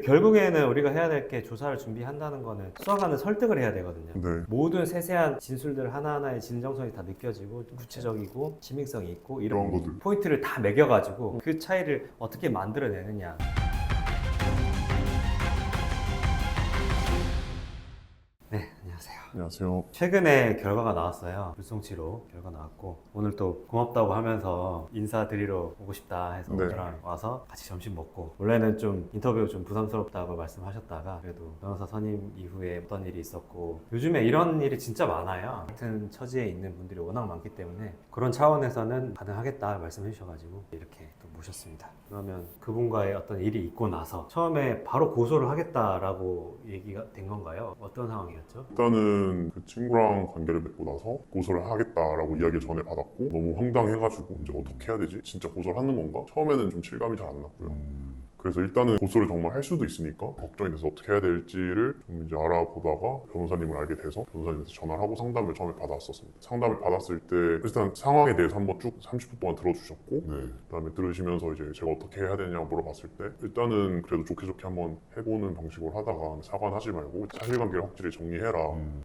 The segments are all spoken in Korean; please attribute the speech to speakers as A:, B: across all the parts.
A: 결국에는 우리가 해야 될 게 조사를 준비한다는 거는 수사관은 설득을 해야 되거든요.
B: 네.
A: 모든 세세한 진술들 하나하나의 진정성이 다 느껴지고 구체적이고 신빙성이 있고 이런
B: 그런 것들.
A: 포인트를 다 매겨가지고 그 차이를 어떻게 만들어내느냐. 안녕하세요. 최근에 결과가 나왔어요. 불송치로 결과 나왔고 오늘 또 고맙다고 하면서 인사드리러 오고 싶다 해서
B: 네.
A: 저랑 와서 같이 점심 먹고 원래는 좀 인터뷰 좀 부담스럽다고 말씀하셨다가 그래도 변호사 선임 이후에 어떤 일이 있었고 요즘에 이런 일이 진짜 많아요. 같은 처지에 있는 분들이 워낙 많기 때문에 그런 차원에서는 가능하겠다 말씀해 주셔가지고 이렇게 또 모셨습니다. 그러면 그분과의 어떤 일이 있고 나서 처음에 바로 고소를 하겠다라고 얘기가 된 건가요? 어떤 상황이었죠?
B: 일단은 그 친구랑 관계를 맺고 나서 고소를 하겠다라고 이야기를 전해 받았고 너무 황당해가지고 이제 어떻게 해야 되지? 진짜 고소를 하는 건가? 처음에는 좀 실감이 잘 안 났고요. 그래서 일단은 고소를 정말 할 수도 있으니까 걱정이 돼서 어떻게 해야 될지를 좀 이제 알아보다가 변호사님을 알게 돼서 변호사님한테 전화를 하고 상담을 처음에 받았었습니다. 상담을 받았을 때 일단 상황에 대해서 한번 쭉 30분 동안 들어주셨고 그다음에 들으시면서 이제 제가 어떻게 해야 되냐 물어봤을 때 일단은 그래도 좋게 좋게 한번 해보는 방식으로 하다가 사과는 하지 말고 사실관계를 확실히 정리해라.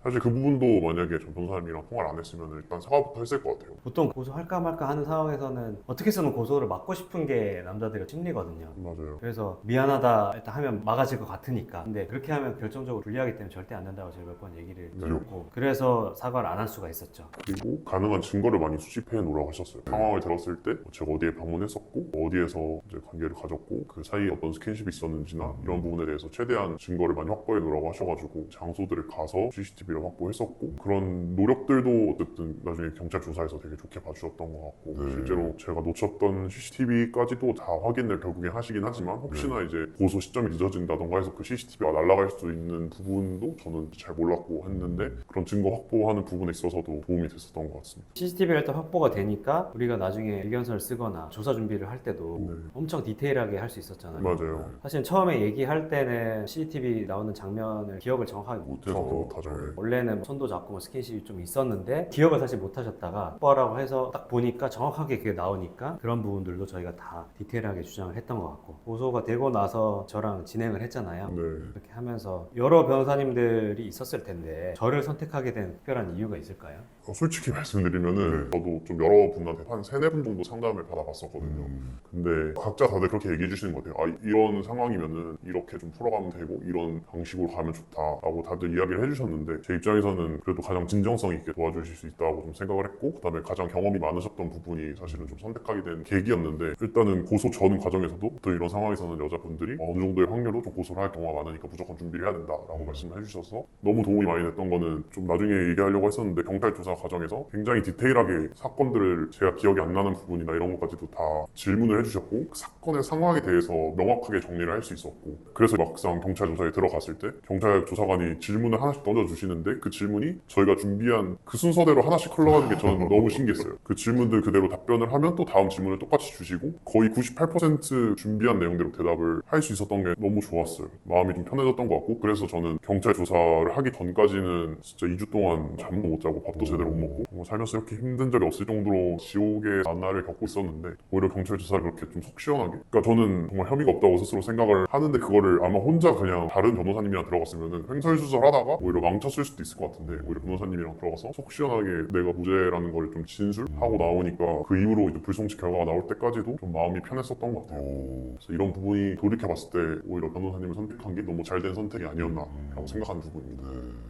B: 사실 그 부분도 만약에 전 변호사님이랑 통화를 안 했으면 일단 사과부터 했을 것 같아요.
A: 보통 고소할까 말까 하는 상황에서는 어떻게 해서는 고소를 막고 싶은 게 남자들의 심리거든요.
B: 맞아요.
A: 그래서 미안하다 일단 하면 막아질 것 같으니까. 근데 그렇게 하면 결정적으로 불리하기 때문에 절대 안 된다고 제가 몇 번 얘기를
B: 네.
A: 드렸고 그래서 사과를 안 할 수가 있었죠.
B: 그리고 가능한 증거를 많이 수집해 놓으라고 하셨어요. 상황을 들었을 때 제가 어디에 방문했었고 어디에서 이제 관계를 가졌고 그 사이에 어떤 스킨십이 있었는지나 이런 부분에 대해서 최대한 증거를 많이 확보해 놓으라고 하셔가지고 장소들을 가서 CCTV를 확보했었고 그런 노력들도 어쨌든 나중에 경찰 조사에서 되게 좋게 봐주셨던 것 같고 실제로 제가 놓쳤던 CCTV까지도 다 확인을 결국에 하시긴 하지만 혹시나 이제 고소 시점이 늦어진다던가 해서 그 CCTV가 날아갈 수 있는 부분도 저는 잘 몰랐고 했는데 그런 증거 확보하는 부분에 있어서도 도움이 됐었던 것 같습니다.
A: CCTV가 일단 확보가 되니까 우리가 나중에 의견서를 쓰거나 조사 준비를 할 때도
B: 네.
A: 엄청 디테일하게 할 수 있었잖아요.
B: 맞아요.
A: 사실 처음에 얘기할 때는 CCTV 나오는 장면을 기억을 정확하게
B: 못해서. 네.
A: 원래는 손도 잡고 뭐 스킨십이 좀 있었는데 기억을 사실 못 하셨다가 확보하라고 해서 딱 보니까 정확하게 그게 나오니까 그런 부분들도 저희가 다 디테일하게 주장을 했던 것 같고 고소 가 되고 나서 저랑 진행을 했잖아요.
B: 네.
A: 그렇게 하면서 여러 변호사님들이 있었을 텐데 저를 선택하게 된 특별한 이유가 있을까요?
B: 어, 솔직히 말씀드리면은 저도 좀 여러 분한테 한 세네 분 정도 상담을 받아봤었거든요. 근데 각자 다들 그렇게 얘기해 주시는 것 같아요. 아, 이런 상황이면은 이렇게 좀 풀어가면 되고 이런 방식으로 가면 좋다라고 다들 이야기를 해주셨는데 제 입장에서는 그래도 가장 진정성 있게 도와주실 수 있다고 좀 생각을 했고 그다음에 가장 경험이 많으셨던 부분이 사실은 좀 선택하게 된 계기였는데 일단은 고소 전 과정에서도 또 이런 상황에서는 여자분들이 어느 정도의 확률로 좀 고소를 할 경우가 많으니까 무조건 준비를 해야 된다라고 말씀을 해주셔서 너무 도움이 많이 됐던 거는 좀 나중에 얘기하려고 했었는데 경찰 조사 과정에서 굉장히 디테일하게 사건들을 제가 기억이 안 나는 부분이나 이런 것까지도 다 질문을 해주셨고 그 사건의 상황에 대해서 명확하게 정리를 할 수 있었고 그래서 막상 경찰 조사에 들어갔을 때 경찰 조사관이 질문을 하나씩 던져주시는데 그 질문이 저희가 준비한 그 순서대로 하나씩 흘러가는 게 저는 너무 신기했어요. 그 질문들 그대로 답변을 하면 또 다음 질문을 똑같이 주시고 거의 98% 준비한 내용대로 대답을 할 수 있었던 게 너무 좋았어요. 마음이 좀 편해졌던 것 같고 그래서 저는 경찰 조사를 하기 전까지는 진짜 2주 동안 잠도 못 자고 밥도 제대로 못 먹고 뭐 살면서 이렇게 힘든 적이 없을 정도로 지옥의 만날을 겪고 있었는데 오히려 경찰 조사를 그렇게 좀 속 시원하게 그러니까 저는 정말 혐의가 없다고 스스로 생각을 하는데 그거를 아마 혼자 그냥 다른 변호사님이랑 들어갔으면은 횡설수설하다가 오히려 망쳤을 수도 있을 것 같은데 오히려 변호사님이랑 들어가서 속 시원하게 내가 무죄라는 걸 좀 진술하고 나오니까 그 이후로 이제 불송치 결과가 나올 때까지도 좀 마음이 편했었던 것 같아요. 그래서 이런 부분이 돌이켜봤을 때 오히려 변호사님을 선택한 게 너무 잘된 선택이 아니었나라고 생각하는 부분입니다.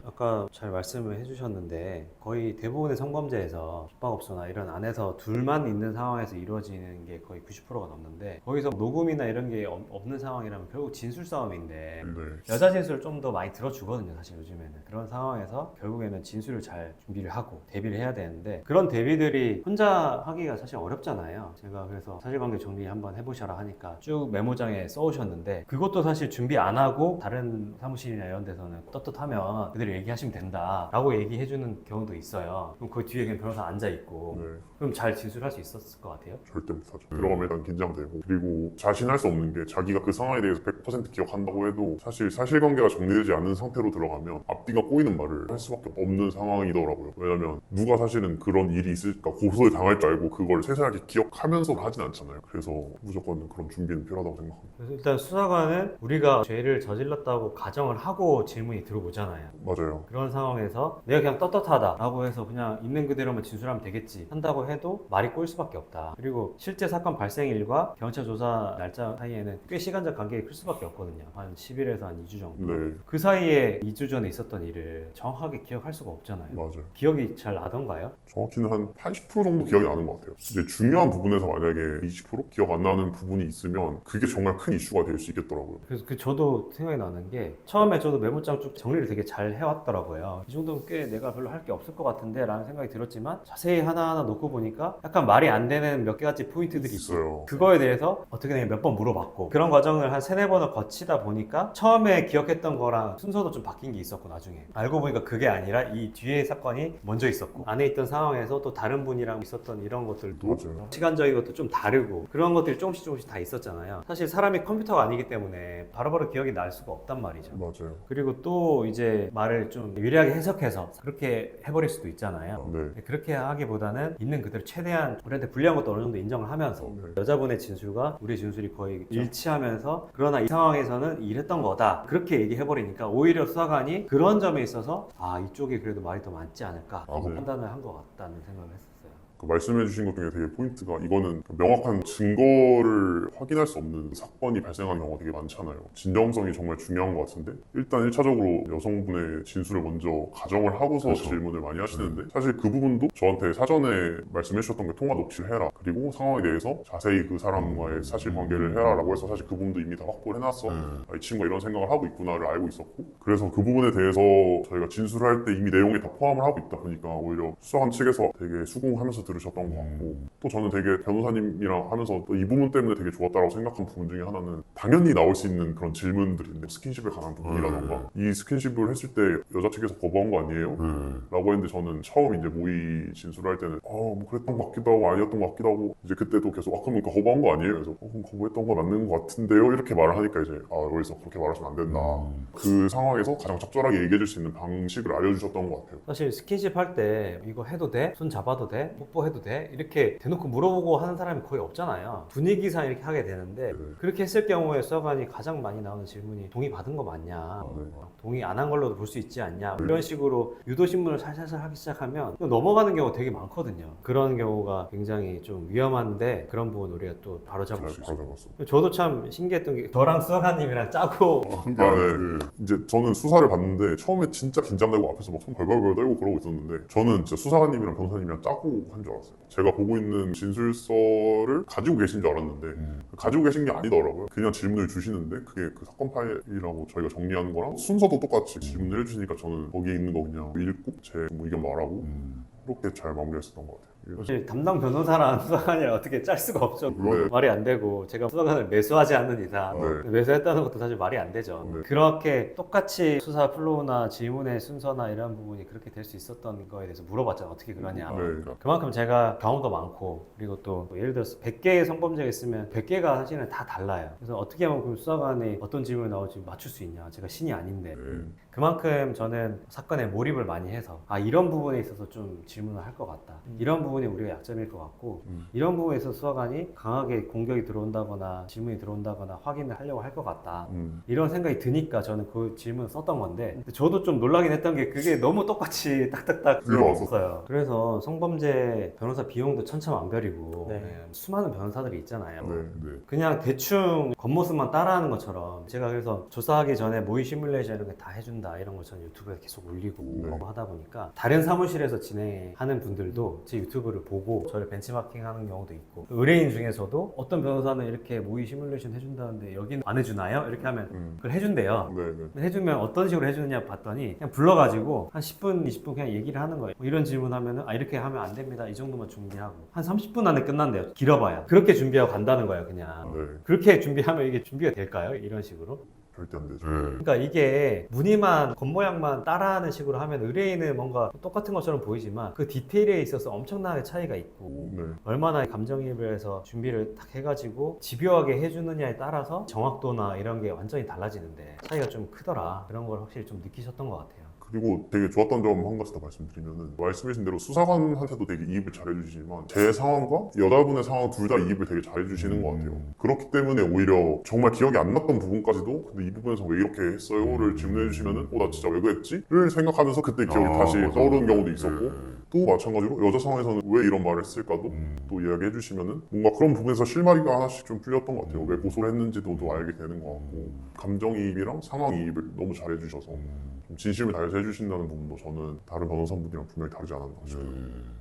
A: 아까 잘 말씀을 해주셨는데 거의 대부분의 성범죄에서 숙박업소나 이런 안에서 둘만 있는 상황에서 이루어지는 게 거의 90%가 넘는데 거기서 녹음이나 이런 게 없- 없는 상황이라면 결국 진술 싸움인데
B: 네.
A: 여자 진술을 좀 더 많이 들어주거든요 사실 요즘에는. 그런 상황에서 결국에는 진술을 잘 준비를 하고 대비를 해야 되는데 그런 대비들이 혼자 하기가 사실 어렵잖아요. 제가 그래서 사실관계 정리 한번 해보셔라 하니까 쭉 메모장에 써오셨는데 그것도 사실 준비 안 하고 다른 사무실이나 이런 데서는 떳떳하면 그대로 얘기하시면 된다 라고 얘기해주는 경우도 있어요 그럼 그 뒤에 그냥 변호사 앉아 있고
B: 네.
A: 그럼 잘 진술할 수 있었을 것 같아요
B: 절대 못하죠. 들어가면 일단 긴장되고 그리고 자신할 수 없는 게 자기가 그 상황에 대해서 100% 기억한다고 해도 사실 사실관계가 정리되지 않은 상태로 들어가면 앞뒤가 꼬이는 말을 할 수밖에 없는 상황이더라고요. 왜냐면 누가 사실은 그런 일이 있을까 고소에 당할 줄 알고 그걸 세세하게 기억하면서 하진 않잖아요. 그래서 무조건 그런 준비는 필요하다고 생각합니다.
A: 그래서 일단 수사관은 우리가 죄를 저질렀다고 가정을 하고 질문이 들어오잖아요.
B: 맞아요.
A: 그런 상황에서 내가 그냥 떳떳하다라고 해서 그냥 있는 그대로만 진술하면 되겠지 한다고 해도 말이 꼬일 수밖에 없다. 그리고 실제 사건 발생일과 경찰 조사 날짜 사이에는 꽤 시간적 간격이 클 수밖에 없거든요. 한 10일에서 한 2주 정도.
B: 네,
A: 그 사이에 2주 전에 있었던 일을 정확하게 기억할 수가 없잖아요.
B: 맞아요.
A: 기억이 잘 나던가요?
B: 정확히는 한 80% 정도 기억이 나는 것 같아요. 이제 중요한 부분에서 만약에 20% 기억 안 나는 부분이 있으면 그게 정말 큰 이슈가 될 수 있겠더라고요.
A: 그래서 그 저도 생각이 나는 게 처음에 저도 메모장 쭉 정리를 되게 잘 해왔더라고요. 이 정도면 꽤 내가 별로 할 게 없을 것 같은 데 라는 생각이 들었지만 자세히 하나하나 놓고 보니까 약간 말이 안 되는 몇 가지 포인트들이
B: 있어요.
A: 그거에 대해서 어떻게 되냐 몇번 물어봤고 그런 과정을 한 세네 번을 거치다 보니까 처음에 기억했던 거랑 순서도 좀 바뀐 게 있었고 나중에 알고 보니까 그게 아니라 이 뒤에 사건이 먼저 있었고 안에 있던 상황에서 또 다른 분이랑 있었던 이런 것들도
B: 맞아요.
A: 시간적인 것도 좀 다르고 그런 것들이 조금씩 조금씩 다 있었잖아요 사실 사람이 컴퓨터가 아니기 때문에 바로바로 기억이 날 수가 없단 말이죠
B: 맞아요.
A: 그리고 또 이제 말을 좀 유리하게 해석해서 그렇게 해버릴 수도 있 잖아요
B: 네.
A: 그렇게 하기보다는 있는 그대로 최대한 우리한테 불리한 것도 어느 정도 인정을 하면서
B: 네.
A: 여자분의 진술과 우리의 진술이 거의 일치하면서 그러나 이 상황에서는 이랬던 거다 그렇게 얘기해버리니까 오히려 수사관이 그런 점에 있어서 아 이쪽이 그래도 말이 더 맞지 않을까
B: 아, 네.
A: 판단을 한 것 같다는 생각을 했었어요
B: 그 말씀해 주신 것 중에 되게 포인트가 이거는 명확한 증거를 확인할 수 없는 사건이 발생한 경우가 되게 많잖아요. 진정성이 정말 중요한 것 같은데 일단 1차적으로 여성분의 진술을 먼저 가정을 하고서
C: 그렇죠.
B: 질문을 많이 하시는데 사실 그 부분도 저한테 사전에 말씀해 주셨던 게 통화 녹취를 해라 그리고 상황에 대해서 자세히 그 사람과의 사실관계를 해라라고 해서 사실 그 부분도 이미 다 확보를 해놨어
C: 음.
B: 아, 이 친구가 이런 생각을 하고 있구나를 알고 있었고 그래서 그 부분에 대해서 저희가 진술을 할때 이미 내용에 다 포함을 하고 있다 보니까 오히려 수사관 측에서 되게 수긍하면서 들으셨던 것 같고 또 저는 되게 변호사님이랑 하면서 또이 부분 때문에 되게 좋았다고 생각한 부분 중에 하나는 당연히 나올 수 있는 그런 질문들인데 스킨십에 관한 부분이라던가 이 스킨십을 했을 때 여자 측에서 거부한 거 아니에요?
C: 음.
B: 라고 했는데 저는 처음 이제 모의 진술을 할 때는 어뭐 그랬던 것 같기도 하고 아니었던 것 같기도 하고 이제 그때도 계속 아 그럼 그 거부한 거 아니에요? 그래서 어, 그럼 거부했던 거 맞는 것 같은데요? 이렇게 말을 하니까 이제 아 여기서 그렇게 말하시면 안 된다
C: 음.
B: 그 상황에서 가장 적절하게 얘기해 줄 수 있는 방식을 알려주셨던 것 같아요
A: 사실 스킨십 할 때 이거 해도 돼? 손 잡아도 돼? 뽀뽀 해도 돼? 이렇게 대놓고 물어보고 하는 사람이 거의 없잖아요. 분위기상 이렇게 하게 되는데
B: 네.
A: 그렇게 했을 경우에 수사관이 가장 많이 나오는 질문이 동의 받은 거 맞냐?
B: 네.
A: 동의 안 한 걸로도 볼 수 있지 않냐? 이런 식으로 유도 신문을 살살살 하기 시작하면 또 넘어가는 경우가 되게 많거든요. 그런 경우가 굉장히 좀 위험한데 그런 부분 우리가 또 바로 잡을 수 있어요. 저도 참 신기했던 게 저랑 수사관님이랑 짜고
B: 아, 네. 이제 저는 수사를 봤는데 처음에 진짜 긴장되고 앞에서 막 손 벌벌벌 떨고 그러고 있었는데 저는 진짜 수사관님이랑 변호사님이랑 짜고 한 줄 알았어요. 제가 보고 있는 진술서를 가지고 계신 줄 알았는데
C: 음.
B: 가지고 계신 게 아니더라고요. 그냥 질문을 주시는데 그게 그 사건 파일이라고 저희가 정리하는 거랑 순서도 똑같이 질문을 해주시니까 저는 거기에 있는 거 그냥 읽고 제 의견 말하고
C: 음.
B: 그렇게 잘 마무리했었던 것 같아요.
A: 사실 담당 변호사랑 수사관이랑 어떻게 짤 수가 없죠.
B: 네.
A: 말이 안 되고 제가 수사관을 매수하지 않는 이상
B: 네.
A: 매수했다는 것도 사실 말이 안 되죠.
B: 네.
A: 그렇게 똑같이 수사 플로우나 질문의 순서나 이런 부분이 그렇게 될 수 있었던 거에 대해서 물어봤잖아요. 어떻게 그러냐.
B: 네.
A: 그만큼 제가 경험도 많고 그리고 또뭐 예를 들어서 100개의 성범죄가 있으면 100개가 사실은 다 달라요. 그래서 어떻게 하면 그럼 수사관이 어떤 질문이 나올지 맞출 수 있냐. 제가 신이 아닌데.
B: 네.
A: 그만큼 저는 사건에 몰입을 많이 해서 아 이런 부분에 있어서 좀 질문 을 할 것 같다 이런 부분이 우리가 약점일 것 같고
B: 음.
A: 이런 부분에 있어서 수사관이 강하게 공격이 들어온다거나 질문이 들어온다거나 확인을 하려고 할 것 같다
B: 음.
A: 이런 생각이 드니까 저는 그 질문을 썼던 건데 근데 저도 좀 놀라긴 했던 게 그게 너무 똑같이 딱딱딱
B: 들어왔어.
A: 들어왔어요 그래서 성범죄 변호사 비용도 천차만별이고
D: 네.
A: 네, 수많은 변호사들이 있잖아요
B: 네. 네.
A: 그냥 대충 겉모습만 따라하는 것처럼 제가 그래서 조사하기 전에 모의 시뮬레이션 이런 거다 해준다 이런 거 저는 유튜브에 계속 올리고
B: 네.
A: 하다 보니까 다른 사무실에서 진행 하는 분들도 제 유튜브를 보고 저를 벤치마킹 하는 경우도 있고 의뢰인 중에서도 어떤 변호사는 이렇게 모의 시뮬레이션 해준다는데 여기는 안 해주나요? 이렇게 하면
B: 음.
A: 그걸 해준대요
B: 네. 네.
A: 해주면 어떤 식으로 해주느냐 봤더니 그냥 불러가지고 한 10분, 20분 그냥 얘기를 하는 거예요. 뭐 이런 질문 하면은 아 이렇게 하면 안 됩니다. 이 정도만 준비하고 한 30분 안에 끝난대요. 길어봐야 그렇게 준비하고 간다는 거예요, 그냥.
B: 네.
A: 그렇게 준비하면 이게 준비가 될까요? 이런 식으로?
B: 절대 안 되죠.
C: 네.
A: 그러니까 이게 무늬만 겉모양만 따라하는 식으로 하면 의뢰인은 뭔가 똑같은 것처럼 보이지만 그 디테일에 있어서 엄청나게 차이가 있고
B: 네.
A: 얼마나 감정이입을 해서 준비를 딱 해가지고 집요하게 해주느냐에 따라서 정확도나 이런 게 완전히 달라지는데 차이가 좀 크더라 그런 걸 확실히 좀 느끼셨던 것 같아요.
B: 그리고 되게 좋았던 점 한 가지 더 말씀드리면은 말씀하신 대로 수사관한테도 되게 이입을 잘해주시지만 제 상황과 여자분의 상황 둘 다 이입을 되게 잘해주시는 것 같아요. 그렇기 때문에 오히려 정말 기억이 안 났던 부분까지도 근데 이 부분에서 왜 이렇게 했어요?를 질문해주시면은 어 나 진짜 왜 그랬지?를 생각하면서 그때 기억이
C: 아,
B: 다시
C: 맞아.
B: 떠오르는 경우도 있었고
C: 네.
B: 또 마찬가지로 여자 상황에서는 왜 이런 말을 했을까도
C: 음.
B: 또 이야기해 주시면은 뭔가 그런 부분에서 실마리가 하나씩 좀 풀렸던 것 같아요. 왜 고소를 했는지도 또 알게 되는 것 같고 감정이입이랑 상황이입을 너무 잘해 주셔서 좀 진심을 다해서 해주신다는 부분도 저는 다른 변호사분들이랑 분명히 다르지 않았나 싶어요.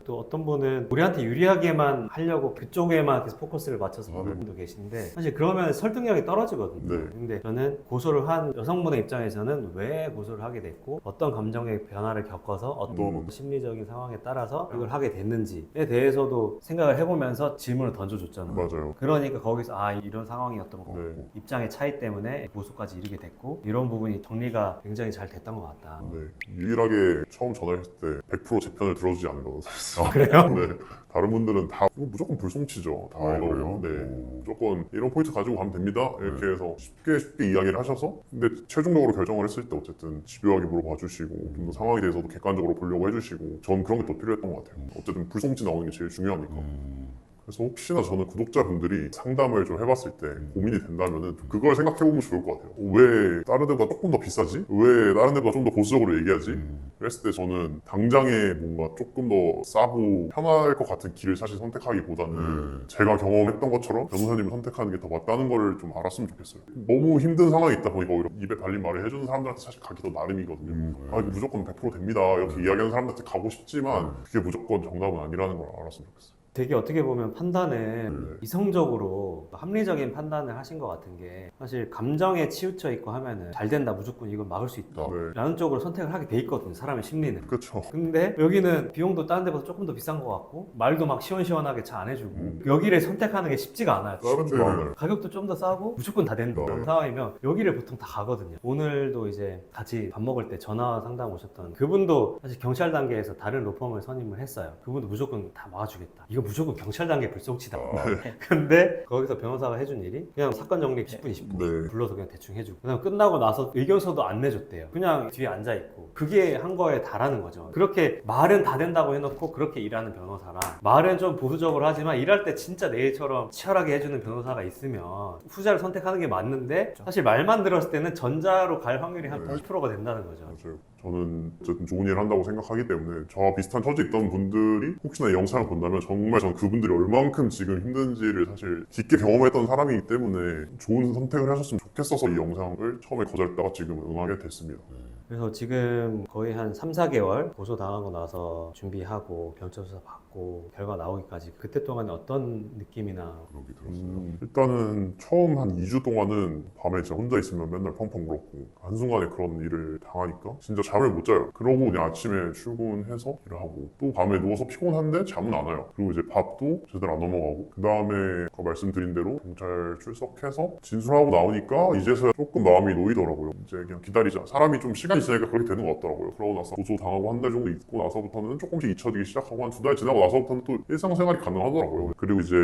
A: 또 어떤 분은 우리한테 유리하게만 하려고 그쪽에만 계속 포커스를 맞춰서 보는
B: 네.
A: 분도 계신데 사실 그러면 설득력이 떨어지거든요.
B: 네.
A: 근데 저는 고소를 한 여성분의 입장에서는 왜 고소를 하게 됐고 어떤 감정의 변화를 겪어서 어떤
B: 음.
A: 심리적인 상황에 따라서 이걸 하게 됐는지에 대해서도 생각을 해보면서 질문을 던져줬잖아요.
B: 맞아요.
A: 그러니까 거기서 아 이런 상황이었던 것 같고
B: 네.
A: 입장의 차이 때문에 고소까지 이르게 됐고 이런 부분이 정리가 굉장히 잘 됐던 것 같다.
B: 네. 유일하게 처음 전화했을 때 100%제 편을 들어주지 않은 변호사였어요.
A: 아, 그래요?
B: 네. 다른 분들은 다 이거 무조건 불송치죠. 다
C: 아,
B: 이러고.
C: 그래요?
B: 네.
C: 오.
B: 무조건 이런 포인트 가지고 가면 됩니다. 이렇게 해서 쉽게 쉽게 이야기를 하셔서 근데 최종적으로 결정을 했을 때 어쨌든 집요하게 물어봐 주시고 좀 더 상황에 대해서도 객관적으로 보려고 해주시고 전 그런 게 더 필요했던 것 같아요. 어쨌든 불송치 나오는 게 제일 중요하니까.
C: 음.
B: 그래서 혹시나 저는 구독자분들이 상담을 좀 해봤을 때 고민이 된다면은 그걸 생각해보면 좋을 것 같아요. 왜 다른 데보다 조금 더 비싸지? 왜 다른 데보다 좀 더 보수적으로 얘기하지?
C: 음.
B: 그랬을 때 저는 당장에 뭔가 조금 더 싸고 편할 것 같은 길을 사실 선택하기보다는
C: 음.
B: 제가 경험했던 것처럼 변호사님을 선택하는 게 더 맞다는 거를 좀 알았으면 좋겠어요. 너무 힘든 상황이 있다 보니까 오히려 입에 달린 말을 해주는 사람들한테 사실 가기 더 나름이거든요.
C: 음.
B: 아, 이거 무조건 100% 됩니다. 이렇게 이야기하는 사람들한테 가고 싶지만 그게 무조건 정답은 아니라는 걸 알았으면 좋겠어요.
A: 되게 어떻게 보면 판단은
B: 네.
A: 이성적으로 합리적인 판단을 하신 것 같은 게 사실 감정에 치우쳐 있고 하면은 잘 된다 무조건 이건 막을 수 있다
B: 네.
A: 라는 쪽으로 선택을 하게 돼 있거든요 사람의 심리는
B: 그렇죠.
A: 근데 여기는 비용도 다른 데보다 조금 더 비싼 것 같고 말도 막 시원시원하게 잘 안 해주고
B: 음.
A: 여기를 선택하는 게 쉽지가 않아요
B: 다른 데는
C: 않아요.
A: 가격도 좀 더 싸고 무조건 다 된다
B: 네.
A: 그런 상황이면 여기를 보통 다 가거든요 오늘도 이제 같이 밥 먹을 때 전화 상담 오셨던 그분도 사실 경찰 단계에서 다른 로펌을 선임을 했어요 그분도 무조건 다 막아주겠다 이거 무조건 경찰 단계 불송치다. 근데 거기서 변호사가 해준 일이 그냥 사건 정리 10분 20분
B: 네.
A: 불러서 그냥 대충 해주고. 그다음 끝나고 나서 의견서도 안 내줬대요. 그냥 뒤에 앉아 있고. 그게 한 거에 달하는 거죠. 그렇게 말은 다 된다고 해놓고 그렇게 일하는 변호사랑 말은 좀 보수적으로 하지만 일할 때 진짜 내일처럼 치열하게 해주는 변호사가 있으면 후자를 선택하는 게 맞는데 사실 말만 들었을 때는 전자로 갈 확률이 한
B: 네.
A: 80%가 된다는 거죠.
B: 맞아요. 저는 어쨌든 좋은 일을 한다고 생각하기 때문에 저와 비슷한 처지에 있던 분들이 혹시나 이 영상을 본다면 정말 저는 그분들이 얼만큼 지금 힘든지를 사실 깊게 경험했던 사람이기 때문에 좋은 선택을 하셨으면 좋겠어서 이 영상을 처음에 거절했다가 지금 응하게 됐습니다.
A: 그래서 지금 거의 한 3, 4개월 고소 당하고 나서 준비하고 경찰 수사 받고 결과 나오기까지 그때 동안에 어떤 느낌이나
C: 그러게 들었어요.
B: 음, 일단은 처음 한 2주 동안은 밤에 진짜 혼자 있으면 맨날 펑펑 울었고 한순간에 그런 일을 당하니까 진짜 잠을 못 자요. 그러고 그냥 아침에 출근해서 일을 하고 또 밤에 누워서 피곤한데 잠은 안 와요. 그리고 이제 밥도 제대로 안 넘어가고 그 다음에 아까 말씀드린 대로 경찰 출석해서 진술하고 나오니까 이제서야 조금 마음이 놓이더라고요. 이제 그냥 기다리자. 사람이 좀 시간이 지나니까 그렇게 되는 것 같더라고요. 그러고 나서 고소 당하고 한 달 정도 있고 나서부터는 조금씩 잊혀지기 시작하고 한 두 달 지나고 나서 부터는 또 일상생활이 가능하더라고요. 그리고 이제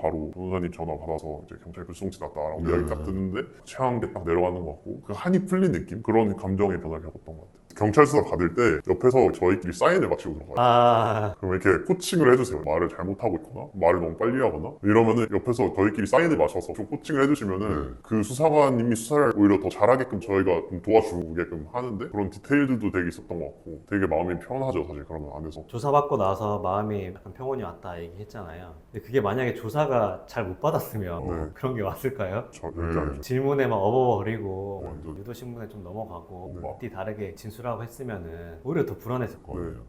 B: 바로 변호사님 전화 받아서 이제 경찰 불송치 났다라고
C: 네.
B: 이야기 딱 듣는데 체한 게 딱 내려가는 것 같고 그 한이 풀린 느낌 그런 감정의 변화를 겪었던 것 같아요. 경찰 수사 받을 때 옆에서 저희끼리 사인을 마치고 들어가요.
A: 아
B: 그럼 이렇게 코칭을 해주세요. 말을 잘못하고 있거나 말을 너무 빨리 하거나 이러면은 옆에서 저희끼리 사인을 맞춰서 좀 코칭을 해주시면은
C: 네.
B: 그 수사관님이 수사를 오히려 더 잘하게끔 저희가 좀 도와주게끔 하는데 그런 디테일들도 되게 있었던 것 같고 되게 마음이 편하죠 사실 그러면 안에서
A: 조사받고 나서 마음이 약간 평온이 왔다 얘기했잖아요 근데 그게 만약에 조사가 잘 못 받았으면
B: 네.
A: 그런 게 왔을까요?
B: 저
C: 네.
A: 질문에 막 어버버리고
B: 완전.
A: 유도신문에 좀 넘어가고
B: 네.
A: 앞뒤 다르게 진술하 고 했으면 오히려 더
B: 네.
A: 근데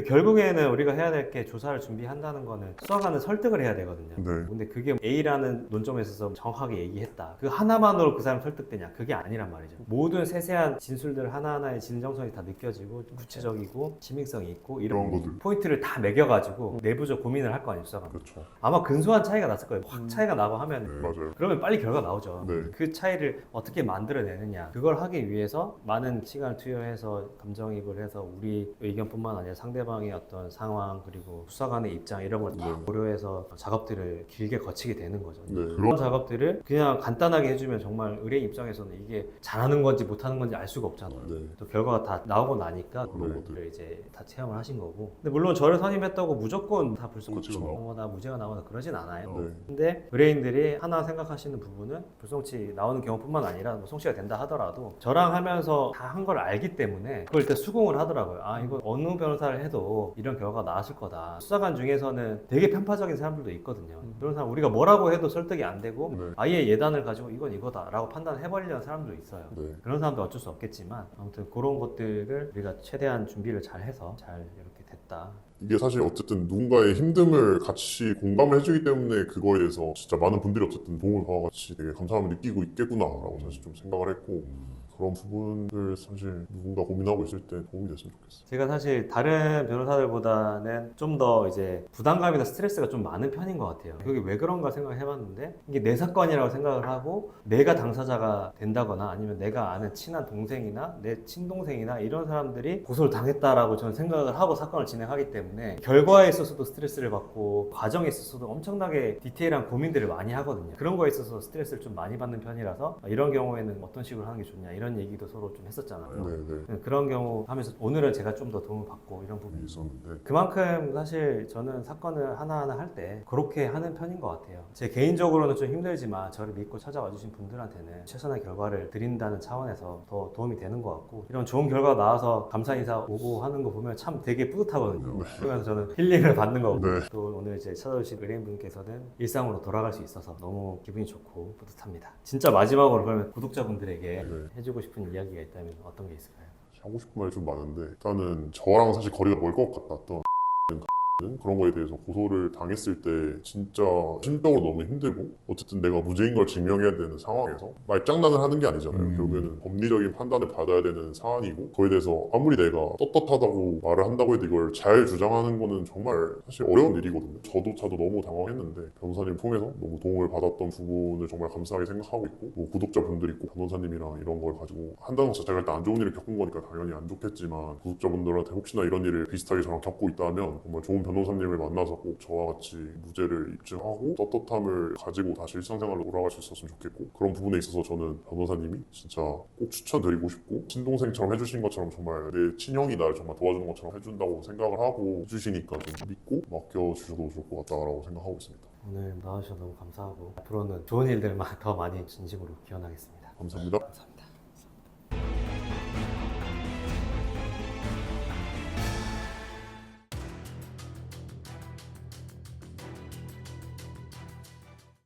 A: 결국에는 우리가 해야 될 게 조사를 준비한다는 거는 수사관은 설득을 해야 되거든요.
B: 네.
A: 근데 그게 A라는 논점에 있어서 정확하게 얘기했다. 그 하나만으로 그 사람 설득되냐? 그게 아니란 말이죠. 모든 세세한 진술들 하나하나의 진정성이 다 느껴지고 구체적이고 시민성이 있고 이런
B: 그런 것들.
A: 포인트를 다 매겨가지고 내부적 고민을 할 거 아니에요, 수사관.
B: 그렇죠.
A: 아마 근소한 차이가 났을 거예요. 확 차이가 나고 하면
C: 네.
B: 맞아요.
A: 그러면 빨리 결과 나오죠.
B: 네.
A: 그 차이를 어떻게 만들어내느냐. 그걸 하기 위해서 많은 시간을 투여해서 감정이입을 해서 우리 의견뿐만 아니라 상대 상대방의 어떤 상황 그리고 수사관의 입장 이런 걸다
B: 네.
A: 고려해서 작업들을 길게 거치게 되는 거죠.
B: 네.
A: 그런 작업들을 그냥 간단하게 해주면 정말 의뢰인 입장에서는 이게 잘하는 건지 못하는 건지 알 수가 없잖아요.
B: 네.
A: 또 결과가 다 나오고 나니까
B: 그런
A: 그런
B: 것들.
A: 것들을 이제 다 체험을 하신 거고. 근데 물론 저를 선임했다고 무조건 다 불송
B: 그렇죠.
A: 어, 나 무죄가 나오나 그러진 않아요.
B: 네.
A: 근데 의뢰인들이 하나 생각하시는 부분은 불송치 나오는 경우뿐만 아니라 뭐 송치가 된다 하더라도 저랑 하면서 다 한 걸 알기 때문에 그걸 일단 수긍을 하더라고요. 아 이거 어느 변호사를 해도 이런 결과가 나왔을 거다. 수사관 중에서는 되게 편파적인 사람들도 있거든요. 그런 사람 우리가 뭐라고 해도 설득이 안 되고
B: 네.
A: 아예 예단을 가지고 이건 이거다라고 판단해버리려는 사람도 있어요.
B: 네.
A: 그런 사람도 어쩔 수 없겠지만 아무튼 그런 것들을 우리가 최대한 준비를 잘 해서 잘 이렇게 됐다.
B: 이게 사실 어쨌든 누군가의 힘듦을 같이 공감을 해주기 때문에 그거에 대해서 진짜 많은 분들이 어쨌든 도움을 받아같이 되게 감사함을 느끼고 있겠구나라고 사실 좀 생각을 했고 그런 부분들 사실 누군가 고민하고 있을 때 도움이 됐으면 좋겠어요.
A: 제가 사실 다른 변호사들보다는 좀 더 이제 부담감이나 스트레스가 좀 많은 편인 것 같아요. 그게 왜 그런가 생각을 해봤는데 이게 내 사건이라고 생각을 하고 내가 당사자가 된다거나 아니면 내가 아는 친한 동생이나 내 친동생이나 이런 사람들이 고소를 당했다라고 저는 생각을 하고 사건을 진행하기 때문에 결과에 있어서도 스트레스를 받고 과정에 있어서도 엄청나게 디테일한 고민들을 많이 하거든요. 그런 거에 있어서 스트레스를 좀 많이 받는 편이라서 이런 경우에는 어떤 식으로 하는 게 좋냐 이런 얘기도 서로 좀 했었잖아요.
B: 네, 네.
A: 그런 경우 하면서 오늘은 제가 좀 더 도움을 받고 이런 부분이
B: 있었는데
A: 그만큼 사실 저는 사건을 하나하나 할 때 그렇게 하는 편인 것 같아요. 제 개인적으로는 좀 힘들지만 저를 믿고 찾아와 주신 분들한테는 최선의 결과를 드린다는 차원에서 더 도움이 되는 것 같고 이런 좋은 결과 나와서 감사 인사 오고 하는 거 보면 참 되게 뿌듯하거든요. 그러면서 저는 힐링을 받는 거고
B: 네.
A: 또 오늘 이제 찾아주신 의뢰인분께서는 일상으로 돌아갈 수 있어서 너무 기분이 좋고 뿌듯합니다. 진짜 마지막으로 그러면 구독자분들에게
B: 네.
A: 해주고 싶은 이야기가 있다면 어떤 게 있을까요?
B: 하고 싶은 말이 좀 많은데 일단은 저랑 사실 거리가 멀 것 같았던 그런 거에 대해서 고소를 당했을 때 진짜 심적으로 너무 힘들고 어쨌든 내가 무죄인 걸 증명해야 되는 상황에서 말장난을 하는 게 아니잖아요
C: 음.
B: 결국에는 법리적인 판단을 받아야 되는 사안이고 그거에 대해서 아무리 내가 떳떳하다고 말을 한다고 해도 이걸 잘 주장하는 거는 정말 사실 어려운 일이거든요 저도차도 너무 당황했는데 변호사님 통해서 너무 도움을 받았던 부분을 정말 감사하게 생각하고 있고 뭐 구독자분들 있고 변호사님이랑 이런 걸 가지고 한다는 것 자체가 일단 안 좋은 일을 겪은 거니까 당연히 안 좋겠지만 구독자분들한테 혹시나 이런 일을 비슷하게 저랑 겪고 있다면 정말 좋은 변 호사님을 만나서 꼭 저와 같이 무죄를 입증하고 떳떳함을 가지고 다시 일상생활로 돌아갈 수 있었으면 좋겠고 그런 부분에 있어서 저는 변호사님이 진짜 꼭 추천드리고 싶고 친동생처럼 해주신 것처럼 정말 내 친형이 날 정말 도와주는 것처럼 해준다고 생각을 하고 해주시니까 좀 믿고 맡겨주셔도 좋을 것 같다라고 생각하고 있습니다.
A: 오늘 나와주셔서 너무 감사하고 앞으로는 좋은 일들만 더 많이 진심으로 기원하겠습니다.
B: 감사합니다.
A: 감사합니다.